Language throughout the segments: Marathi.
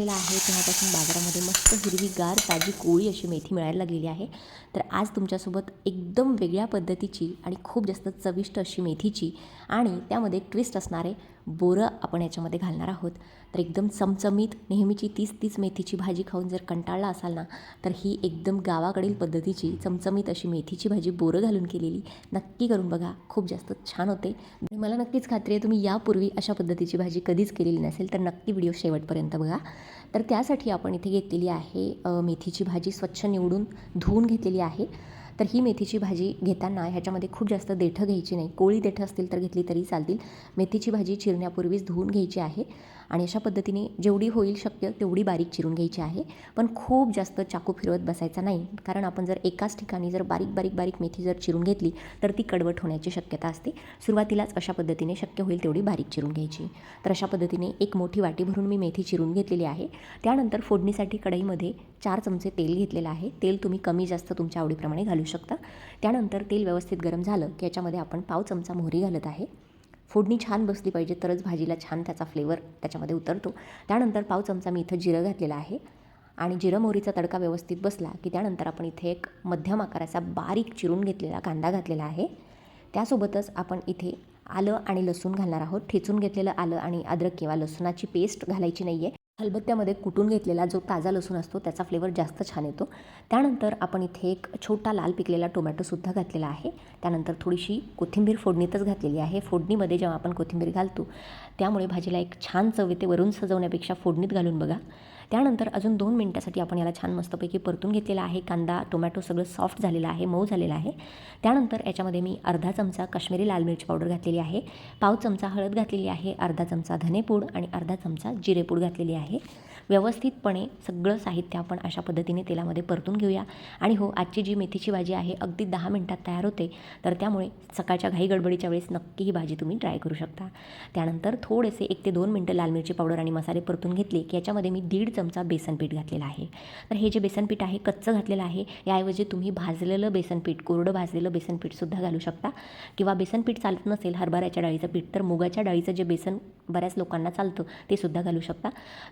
आहे. तेव्हापासून बाजारामध्ये मस्त हिरवीगार ताजी कोळी अशी मेथी मिळायला लागलेली आहे. तर आज तुमच्यासोबत एकदम वेगळ्या पद्धतीची आणि खूप जास्त चविष्ट अशी मेथीची आणि त्यामध्ये ट्विस्ट असणारे बोरं आपण याच्यामध्ये घालणार आहोत. तर एकदम चमचमीत नेहमीची तीच तीच मेथीची भाजी खाऊन जर कंटाळला असाल ना तर ही एकदम गावाकडील पद्धतीची चमचमीत अशी मेथीची भाजी बोरं घालून केलेली नक्की करून बघा. खूप जास्त छान होते. मला नक्कीच खात्री आहे तुम्ही यापूर्वी अशा पद्धतीची भाजी कधीच केलेली नसेल तर नक्की व्हिडिओ शेवटपर्यंत बघा. तर त्यासाठी आपण इथे घेतलेली आहे मेथीची भाजी स्वच्छ निवडून धुवून घेतलेली आहे. तर ही मेथीची भाजी घेताना ह्याच्यामध्ये खूप जास्त देठं घ्यायची नाही. कोळी देठं असतील तर घेतली तरी चालतील. मेथीची भाजी चिरण्यापूर्वीच धुवून घ्यायची आहे. आणि अशा पद्धतीने जेवढी होईल शक्य तेवढी बारीक चिरून घ्यायची आहे. पण खूप जास्त चाकू फिरवत बसायचा नाही. कारण आपण जर एकाच ठिकाणी जर बारीक बारीक बारीक मेथी जर चिरून घेतली तर ती कडवट होण्याची शक्यता असते. सुरुवातीलाच अशा पद्धतीने शक्य होईल तेवढी बारीक चिरून घ्यायची. तर अशा पद्धतीने एक मोठी वाटी भरून मी मेथी चिरून घेतलेली आहे. त्यानंतर फोडणीसाठी कढईमध्ये चार चमचे तेल घेतलेलं आहे. तेल तुम्ही कमी जास्त तुमच्या आवडीप्रमाणे घालू शकता. त्यानंतर तेल व्यवस्थित गरम झालं की याच्यामध्ये आपण पाव चमचा मोहरी घालत आहे. फोडणी छान बसली पाहिजे तरच भाजीला छान त्याचा फ्लेवर त्याच्यामध्ये उतरतो. त्यानंतर पाव चमचा मी इथं जिरं घातलेलं आहे आणि जिरं मोहरीचा तडका व्यवस्थित बसला की त्यानंतर आपण इथे एक मध्यम आकाराचा बारीक चिरून घेतलेला कांदा घातलेला आहे. त्यासोबतच आपण इथे आलं आणि लसूण घालणार आहोत. ठेचून घेतलेलं आलं आणि अद्रक किंवा लसूणाची पेस्ट घालायची नाही आहे खलबत्त्यामध्ये कुटून घेतलेला जो ताजा लसूण असतो त्याचा फ्लेवर जास्त छान येतो. त्यानंतर आपण इथे एक छोटा लाल पिकलेला टोमॅटोसुद्धा घातलेला आहे. त्यानंतर थोडीशी कोथिंबीर फोडणीतच घातलेली आहे. फोडणीमध्ये जेव्हा आपण कोथिंबीर घालतो त्यामुळे भाजीला एक छान चव येते वरून सजवण्यापेक्षा फोडणीत घालून बघा. त्यानंतर अजून दोन मिनटासाठी आपण याला छान मस्तपैकी परतून घेतलेला आहे. कांदा टोमॅटो सगळं सॉफ्ट झालेलं आहे मऊ झालेलं आहे. त्यानंतर याच्यामध्ये मी अर्धा चमचा काश्मीरी लाल मिरची पावडर घातलेली आहे. पाव चमचा हळद घातलेली आहे अर्धा चमचा धनेपूड आणि अर्धा चमचा जिरेपूड घातलेली आहे. व्यवस्थितपणे सगळं साहित्य आपण अशा पद्धतीने तेलामध्ये परतून घेऊया. आणि हो आजची जी मेथीची भाजी आहे अगदी दहा मिनटात तयार होते. तर त्यामुळे सकाळच्या घाई गडबडीच्या वेळेस नक्की ही भाजी तुम्ही ट्राय करू शकता. त्यानंतर थोडेसे एक ते दोन मिनटं लाल मिरची पावडर आणि मसाले परतून घेतले की याच्यामध्ये मी दीड चमचा बेसन पीठ घातलेलं आहे. तर हे जे बेसन पीठ आहे कच्चं घातलेलं आहे याऐवजी तुम्ही भाजलेलं बेसन पीठ कोरडं भाजलेलं बेसन पीठसुद्धा घालू शकता. किंवा बेसन पीठ चालत नसेल हरभऱ्याच्या डाळीचं पीठ तर मुगाच्या डाळीचं जे बेसन बऱ्याच लोकांना चालतं ते सुद्धा घालू शकता.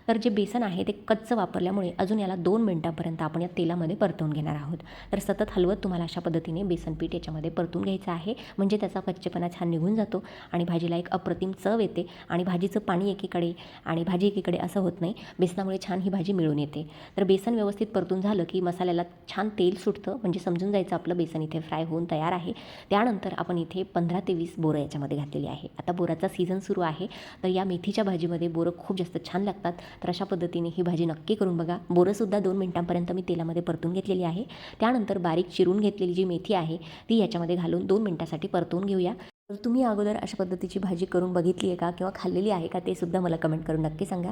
तर जे बेसन आहे ते कच्चं वापरल्यामुळे अजून याला दोन मिनटापर्यंत आपण या तेलामध्ये परतवून घेणार आहोत. तर सतत हलवत तुम्हाला अशा पद्धतीने बेसन पीठ याच्यामध्ये परतून घ्यायचं आहे. म्हणजे त्याचा कच्चेपणा छान निघून जातो आणि भाजीला एक अप्रतिम चव येते. आणि भाजीचं पाणी एकीकडे आणि भाजी एकीकडे असं होत नाही. बेसनामुळे छान ही भाजी मिळून येते. तर बेसन व्यवस्थित परतून झालं की मसाल्याला छान तेल सुटतं. म्हणजे समजून जायचं आपलं बेसन इथे फ्राय होऊन तयार आहे. त्यानंतर आपण इथे पंधरा ते वीस बोरं याच्यामध्ये घातलेली आहे. आता बोराचा सीझन सुरू आहे. तर या मेथीच्या भाजीमध्ये बोरं खूप जास्त छान लागतात. तर अशा पद्धतीने ही भाजी नक्की करून बघा. बोरंसुद्धा दोन मिनटांपर्यंत मी तेलामध्ये परतून घेतलेली आहे. त्यानंतर बारीक चिरून घेतलेली जी मेथी आहे ती याच्यामध्ये घालून दोन मिनटासाठी परतवून घेऊया. तर तुम्ही अगोदर अशा पद्धतीची भाजी करून बघितली आहे का किंवा खाल्लेली आहे का ते सुद्धा मला कमेंट करून नक्की सांगा.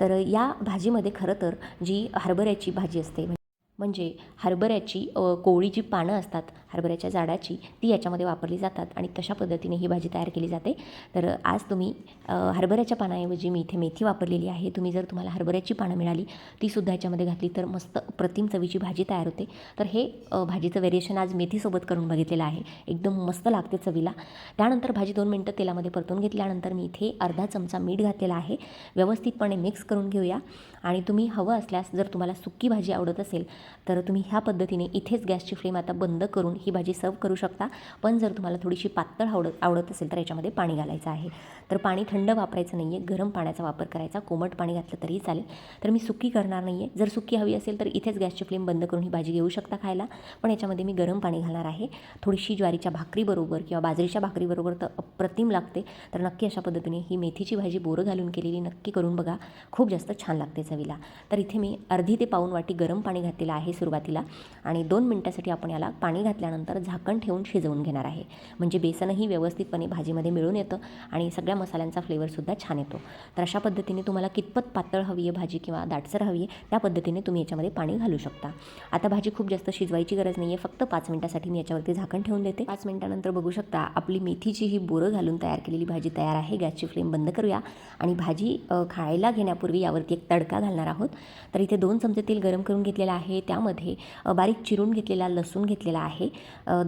तर या भाजीमध्ये खरं तर जी हरभऱ्याची भाजी असते म्हणजे हरभऱ्याची कोवळी जी पानं असतात हरभऱ्याच्या झाडाची ती याच्यामध्ये वापरली जातात आणि तशा पद्धतीने ही भाजी तयार केली जाते. तर आज तुम्ही हरभऱ्याच्या पानाऐवजी मी इथे मेथी वापरलेली आहे. तुम्ही जर तुम्हाला हरभऱ्याची पानं मिळाली तीसुद्धा याच्यामध्ये घातली तर मस्त प्रतिम चवीची भाजी तयार होते. तर हे भाजीचं व्हेरिएशन आज मेथीसोबत करून बघितलेलं आहे. एकदम मस्त लागते चवीला. त्यानंतर भाजी दोन मिनटं तेलामध्ये परतून घेतल्यानंतर मी इथे अर्धा चमचा मीठ घातलेला आहे. व्यवस्थितपणे मिक्स करून घेऊया. आणि तुम्ही हवं असल्यास जर तुम्हाला सुक्की भाजी आवडत असेल तर तुम्ही ह्या पद्धतीने इथेच गॅसची फ्लेम आता बंद करून ही भाजी सर्व करू शकता. पण जर तुम्हाला थोडीशी पातळ आवडत आवडत असेल तर याच्यामध्ये पाणी घालायचं आहे. तर पाणी थंड वापरायचं नाही आहे गरम पाण्याचा वापर करायचा कोमट पाणी घातलं तरी चालेल. तर मी सुकी करणार नाही आहे जर सुकी हवी असेल तर इथेच गॅसची फ्लेम बंद करून ही भाजी घेऊ शकता खायला. पण याच्यामध्ये मी गरम पाणी घालणार आहे. थोडीशी ज्वारीच्या भाकरीबरोबर किंवा बाजरीच्या भाकरीबरोबर तर अप्रतिम लागते. तर नक्की अशा पद्धतीने ही मेथीची भाजी बोरं घालून केलेली नक्की करून बघा. खूप जास्त छान लागते चवीला. तर इथे मी अर्धी ते पाऊन वाटी गरम पाणी घातलेलं आहे सुरुवातीला. आणि दोन मिनटासाठी आपण याला पाणी घातल्यानंतर झाकण ठेवून शिजवून घेणार आहे. म्हणजे बेसनही व्यवस्थितपणे भाजीमध्ये मिळून येतं आणि सगळ्या मसाल्यांचा फ्लेवरसुद्धा छान येतो. तर अशा पद्धतीने तुम्हाला कितपत पातळ हवी आहे भाजी किंवा दाटसर हवी आहे त्या पद्धतीने तुम्ही याच्यामध्ये पाणी घालू शकता. आता भाजी खूप जास्त शिजवायची गरज नाही आहे फक्त पाच मिनटासाठी मी याच्यावरती झाकण ठेवून देते. पाच मिनटानंतर बघू शकता आपली मेथीची ही बोरं घालून तयार केलेली भाजी तयार आहे. गॅसची फ्लेम बंद करूया. आणि भाजी खायला घेण्यापूर्वी यावरती एक तडका घालणार आहोत. तर इथे दोन चमचे तेल गरम करून घेतलेलं आहे. त्यामध्ये बारीक चिरून घेतलेला लसूण घेतलेला आहे.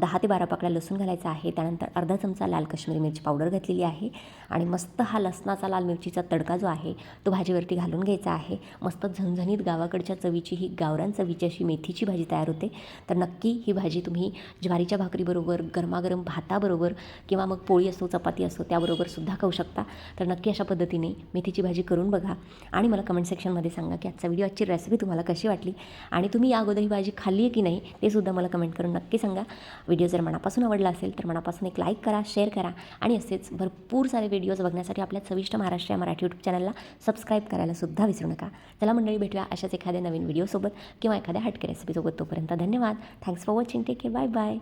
दहा ते बारा पाकळ्या लसूण घालायचा आहे. त्यानंतर अर्धा चमचा लाल काश्मीरी मिरची पावडर घातलेली आहे. आणि मस्त हा लसणाचा लाल मिरचीचा तडका जो आहे तो भाजीवरती घालून घ्यायचा आहे. मस्त झणझणीत गावाकडच्या चवीची ही गावरान चवीची अशी मेथीची भाजी तयार होते. तर नक्की ही भाजी तुम्ही ज्वारीच्या भाकरीबरोबर गरमागरम भाताबरोबर किंवा मग पोळी असो चपाती असो त्याबरोबर सुद्धा खाऊ शकता. तर नक्की अशा पद्धतीने मेथीची भाजी करून बघा. आणि मला कमेंट सेक्शनमध्ये सांगा की आजचा व्हिडिओ आजची रेसिपी तुम्हाला कशी वाटली? आणि तुम्ही या अगोदर ही भाजी खाल्ली आहे की नाही ते सुद्धा मला कमेंट करून नक्की सांगा. व्हिडिओ जर मनापासून आवडला असेल तर मनापासून एक लाईक करा शेअर करा आणि असेच भरपूर सारे व्हिडिओज बघण्यासाठी आपल्या चविष्ट महाराष्ट्र या मराठी यूट्यूब चॅनलला सबस्क्राईब करायला सुद्धा विसरू नका. चला मंडळी भेटूया अशाच एखाद्या नवीन व्हिडिओसोबत किंवा एखाद्या हटके रेसिपीसोबत तोपर्यंत धन्यवाद. Thanks for watching take care bye bye